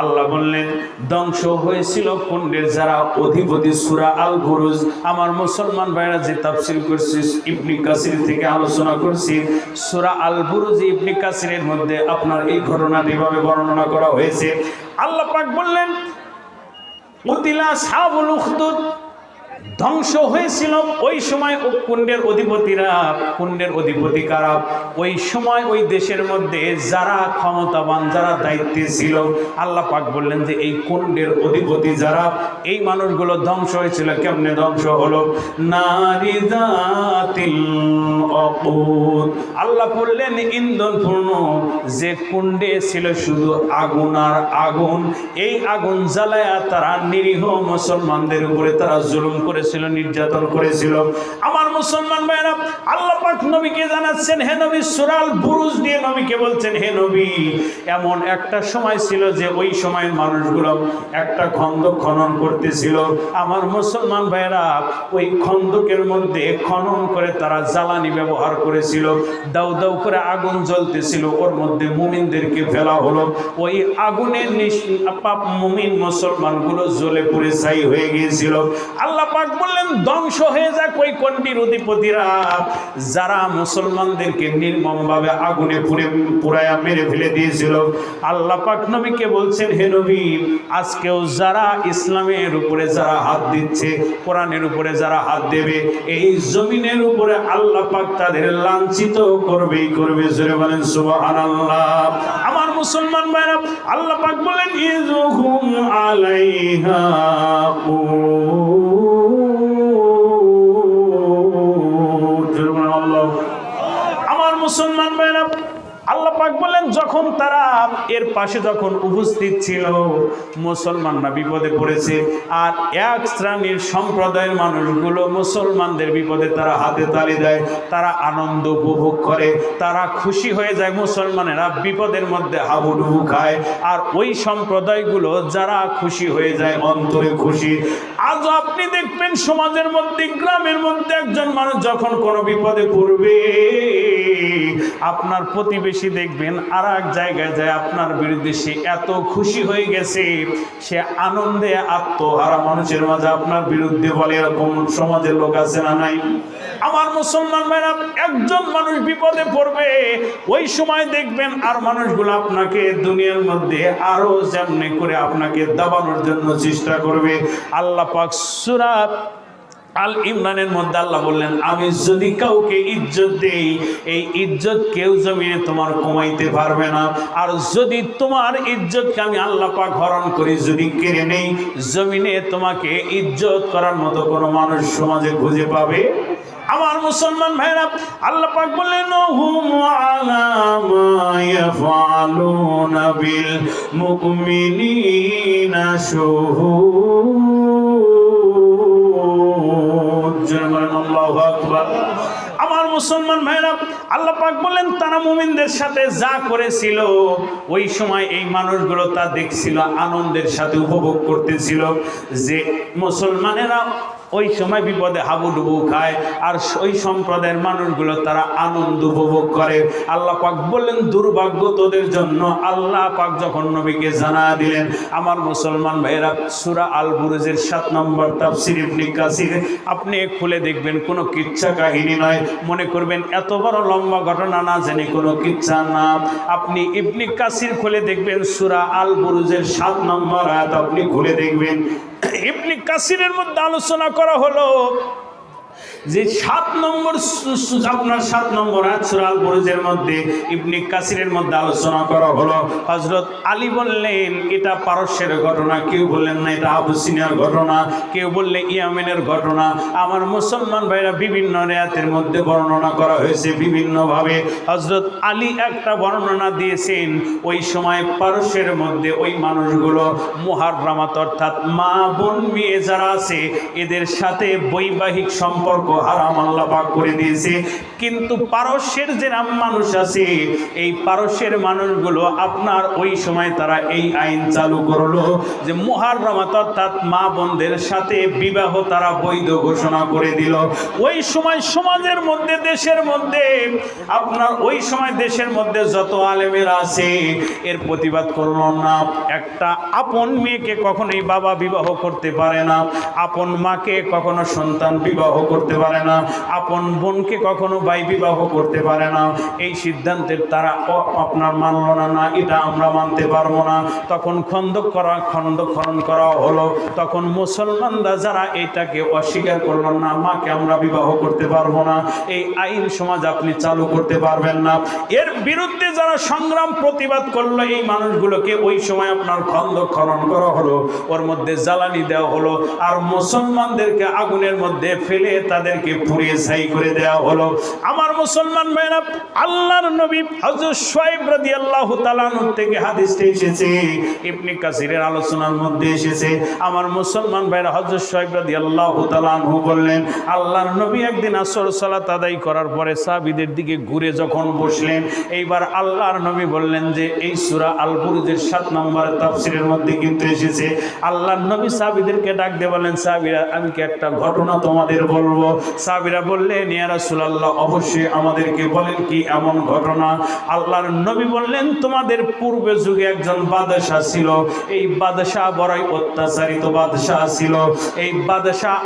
আল্লাহ বললেন, ধ্বংস হয়েছিল কুণ্ডের যারা অধিপতি সুরা আল বুরুজ আমার মুসলমান ভাইরা যে তাফসিল করছি, ইবনি কাসির থেকে আলোচনা করছি, সুরা আল গুরুজ ইবনি কাসিরের মধ্যে আপনার এই ঘটনা এভাবে বর্ণনা করা হয়েছে। আল্লাহ পাক বললেন, উতিলা সাবুল উখদুদ। ধ্বংস হয়েছিল। ওই সময় ও কুণ্ডের অধিপতিরা, কুণ্ডের অধিপতি কারা ওই সময় ওই দেশের মধ্যে যারা ক্ষমতাবান, যারা দায়িত্বে ছিল, আল্লাহ পাক বললেন যে এই কুণ্ডের অধিপতি যারা, এই মানুষগুলো ধ্বংস হয়েছিল। কেমনে ধ্বংস হলো? নারী আল্লাহ বললেন ইন্ধন পূর্ণ যে কুণ্ডে ছিল শুধু আগুন আর আগুন, এই আগুন জ্বালায়া তারা নিরীহ মুসলমানদের উপরে তারা জুলুম করেছিল, নির্যাতন করেছিল। আমার মুসলমান ভাইরা আল্লাহ পাক নবীকে জানাচ্ছেন, হে নবী, সুরাল বুরুজ দিয়ে নবীকে বলছেন, হে নবী, এমন একটা সময় ছিল যে ওই সময়ের মানুষগুলো একটা খন্দক খনন করতেছিল। আমার মুসলমান ভাইরা ওই খন্দকের মধ্যে খনন করে তারা জ্বালানি ব্যবহার করেছিল। দাউ দাউ করে আগুন জ্বলতেছিল, ওর মধ্যে মুমিনদেরকে ফেলা হলো। ওই আগুনের পাপ মুমিন মুসলমানগুলো জ্বলে পুড়ে ছাই হয়ে গিয়েছিল। আল্লাহ পাক বললেন, ধ্বংস হয়ে যাক ওই কন্ডির অধিপতিরা। যারা মুসলমানদেরকে নির্মমভাবে আগুনে পুড়ে পুরায়া মেরে ফেলে দিয়েছিল। আল্লাহ পাক নবীকে বলছেন, হে নবী, আজকেও যারা ইসলামের উপরে যারা হাত দিচ্ছে, কোরআনের উপরে যারা হাত দেবে, এই জমিনের উপরে আল্লাহ পাক তাদের লাঞ্ছিত করবেই করবে। জোরে বলেন, সুবহানাল্লাহ। আমার মুসলমান ভাইরা, আল্লাহ পাক বলেন, ইযুহুম আলাইহা যখন তারা এর পাশে যখন উপস্থিত ছিল মুসলমানরা বিপদে পড়েছে, আর এক শ্রেণির সম্প্রদায়ের মানুষগুলো মুসলমানদের বিপদে তারা হাতে তালি দেয়, তারা আনন্দ উপভোগ করে, তারা খুশি হয়ে যায়, মুসলমানেরা বিপদের মধ্যে হাবুডুবু খায়, আর ওই সম্প্রদায়গুলো যারা খুশি হয়ে যায়, অন্তরে খুশি। আজ আপনি দেখবেন সমাজের মধ্যে, গ্রামের মধ্যে একজন মানুষ যখন কোনো বিপদে পড়বে, আপনার প্রতিবেশী দেখবেন আর এক জায়গায় যায়, আপনার বিরুদ্ধে সে এত খুশি হয়ে গেছে, সে আনন্দে আত্মহারা মানুষের মাঝে আপনার বিরুদ্ধে বলে, এরকম সমাজের লোক আছে না নাই? আমার মুসলমান ভাইরা, একজন মানুষ বিপদে পড়বে, ওই সময় দেখবেন আর মানুষগুলো আপনাকে দুনিয়ার মধ্যে আরও যেমনি করে আপনাকে দাবানোর জন্য চেষ্টা করবে। আল্লাহ পাক সূরা আল ইমরানের মধ্যে আল্লাহ বললেন, আমি যদি কাউকে ইজ্জত দেই, এই ইজ্জত কেউ জমিনে তোমার কমাইতে পারবে না। আর যদি তোমার ইজ্জতকে আমি আল্লাহ পাক হরণ করি, যদি কেড়ে নেই, জমিনে তোমাকে ইজ্জত করার মতো কোনো মানুষ সমাজে খুঁজে পাবে? আমার মুসলমান ভাইরা, আল্লাহ পাক বললেন, হুম আলা মা বিল মুমিনিনা শুহুদ। আমার মুসলমান ভাইরা, আল্লাহ পাক বলেন, তারা মুমিনদের সাথে যা করেছিল, ওই সময় এই মানুষগুলো তা দেখছিল, আনন্দের সাথে উপভোগ করতেছিল যে মুসলমানেরা ওই সময় বিপদে হাবুডুবু খায়। আর ওই সম্প্রদায়ের মানুষগুলো তারা আনন্দ উপভোগ করে। আল্লাহ পাক বললেন, দুর্ভাগ্য তোদের জন্য আল্লাহ পাক যখন নবীকে জানা দিলেন, আমার মুসলমান ভাইয়েরা, সুরা আল বুরুজের সাত নম্বর তাফসির ইবনে কাসির, আপনি খুলে দেখবেন, কোনো কিচ্ছা কাহিনী নয়। মনে করবেন, এত বড় লম্বা ঘটনা না জেনে কোনো কিচ্ছা না। আপনি ইবনে কাসির খুলে দেখবেন, সুরা আল বুরুজের সাত নম্বর আয়াত আপনি খুলে দেখবেন। ইবনে কাসিরের মধ্যে আলোচনা করা হলো যে সাত নম্বর আপনার সাত নম্বর আছরাল বুরুজের মধ্যে ইবনে কাসিরের মধ্যে আলোচনা করা হলো। হজরত আলী বললেন, এটা পারস্যের ঘটনা। কেউ বললেন না, এটা আবুসিনিয়ার ঘটনা। কেউ বললে ইয়ামেনের ঘটনা। আমার মুসলমান ভাইরা বিভিন্ন রেয়াতের মধ্যে বর্ণনা করা হয়েছে বিভিন্নভাবে। হজরত আলী একটা বর্ণনা দিয়েছেন, ওই সময় পারস্যের মধ্যে ওই মানুষগুলো মুহাররামাত অর্থাৎ মা বোন মেয়ে যারা আছে, এদের সাথে বৈবাহিক সম্পর্ক হারাম আল্লাহ পাক করে দিয়েছে। কিন্তু পারস্যের যে নাম মানুষ আছে, এই পারস্যের মানুষগুলো আপনার ওই সময় তারা এই আইন চালু করল যে মুহাররমাত অর্থাৎ মা বোনদের সাথে বিবাহ তারা বৈধ ঘোষণা করে দিল। ওই সময় সমাজের মধ্যে, দেশের মধ্যে, আপনার ওই সময় দেশের মধ্যে যত আলেমেরা আছে, এর প্রতিবাদ করল না। একটা আপন মেয়েকে কখনোই বাবা বিবাহ করতে পারে না। আপন মাকে কখনো সন্তান বিবাহ করতে পারে না। আপন বোনকে কখনো ভাই বিবাহ করতে পারে না। এই সিদ্ধান্তের তারা আপনার মানল না না, এটা আমরা মানতে পারব না। তখন খন্দ করা খন্দ খনন করা হলো। তখন মুসলমানরা যারা এটাকে অস্বীকার করল না, মাকে আমরা বিবাহ করতে পারব না। এই আইন সমাজ আপনি চালু করতে পারবেন না। এর বিরুদ্ধে যারা সংগ্রাম, প্রতিবাদ করল, এই মানুষগুলোকে ওই সময় আপনার খন্দ খনন করা হলো। ওর মধ্যে জ্বালানি দেওয়া হলো। আর মুসলমানদেরকে আগুনের মধ্যে ফেলে তাদেরকে পুড়িয়ে ছাই করে দেওয়া হলো। আমার মুসলমান ভাইরা আল্লাহর নবী হযরত শুআইব রাদিয়াল্লাহু তাআলা থেকে হাদিসটা এসেছে, ইবনে কাসিরের আলোচনার মধ্যে এসেছে। আমার মুসলমান ভাইরা হযরত শুআইব রাদিয়াল্লাহু তাআলা বললেন, আল্লাহর নবী একদিন আসর সালাত আদায় করার পরে সাহাবীদের দিকে ঘুরে যখন বসলেন, এইবার আল্লাহর নবী বললেন যে, এই সূরা আল বুরুজের 7 নম্বর তাফসীরের মধ্যে কিন্তু এসেছে। আল্লাহর নবী সাহাবীদেরকে ডাক দিয়ে বললেন, সাহাবীরা, আমি কি একটা ঘটনা তোমাদের বলব? সাহাবীরা বললেন, ইয়া রাসূলুল্লাহ, অবশ্যই আমাদেরকে বলেন কি এমন ঘটনা? আল্লাহর নবী বললেন, তোমাদের পূর্বে যুগে একজন বাদশাহ ছিল। এই বাদশাহ বড়ই অত্যাচারিত বাদশাহ ছিল। এই বাদশাহ